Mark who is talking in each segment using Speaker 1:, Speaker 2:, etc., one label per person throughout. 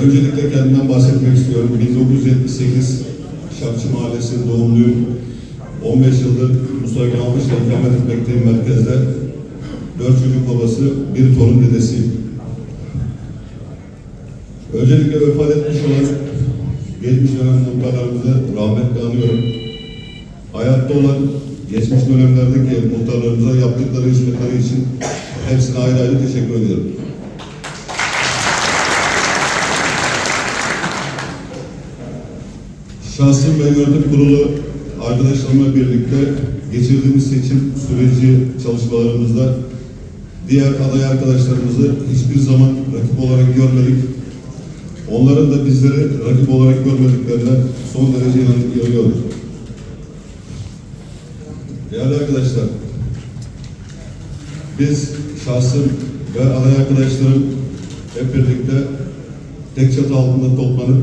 Speaker 1: Öncelikle kendimden bahsetmek istiyorum. 1978 Şapçı Mahallesi doğumluyum. 15 yıldır Mustafa Paşa'da ikamet etmekteyim merkezde. Dört çocuk babası, bir torun dedesiyim. Öncelikle vefat etmiş olan geçmiş dönem muhtarlarımızı rahmetle anıyorum. Hayatta olan geçmiş dönemlerdeki muhtarlarımıza yaptıkları hizmetleri için hepsine ayrı ayrı teşekkür ediyorum. Şahsım ve yönetim kurulu arkadaşlarımla birlikte geçirdiğimiz seçim süreci çalışmalarımızda diğer aday arkadaşlarımızı hiçbir zaman rakip olarak görmedik. Onların da bizleri rakip olarak görmediklerine son derece inan- inanıyorum. Değerli arkadaşlar, biz şahsım ve aday arkadaşlarım hep birlikte tek çatı altında toplanıp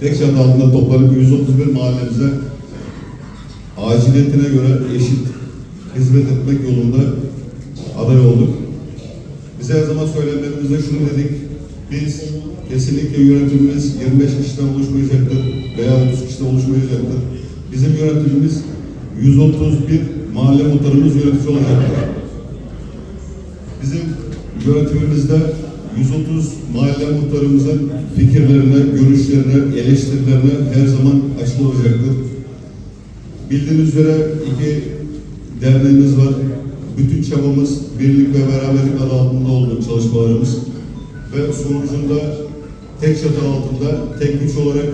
Speaker 1: tek çatı altında toplanıp 131 mahallemize aciliyetine göre eşit hizmet etmek yolunda aday olduk. Biz her zaman söylemlerimizde şunu dedik. Biz kesinlikle yönetimimiz 25 kişiden oluşmayacaktır veya 30 kişiden oluşmayacaktır. Bizim yönetimimiz 131 mahalle muhtarımız yönetici olacaktır. Bizim yönetimimizde 130 mahalle muhtarımızın fikirlerine, görüşlerine, eleştirilerine her zaman açık olacaktır. Bildiğiniz üzere iki derneğimiz var. Bütün çabamız birlik ve beraberlik adı altında oldu çalışmalarımız. Ve sonucunda tek çatı altında tek güç olarak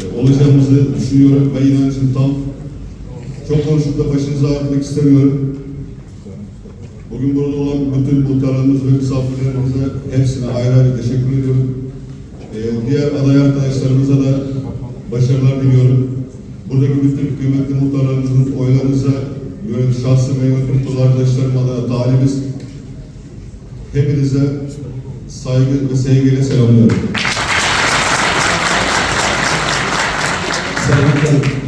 Speaker 1: e, olacağımızı düşünüyorum ve inancım tam. Çok konuşup da başınızı ağrıtmak istemiyorum. Bugün burada olan bütün muhtarlarımız ve misafirlerimize hepsine ayrı ayrı teşekkür ediyorum. Ee, diğer aday arkadaşlarımıza da başarılar diliyorum. Buradaki bütün kıymetli muhtarlarımızın oylarınıza yönetim şahsı ve yönetim kurulu arkadaşlarım talibiz. Hepinize saygı ve sevgiyle selamlıyorum.
Speaker 2: Bakanım,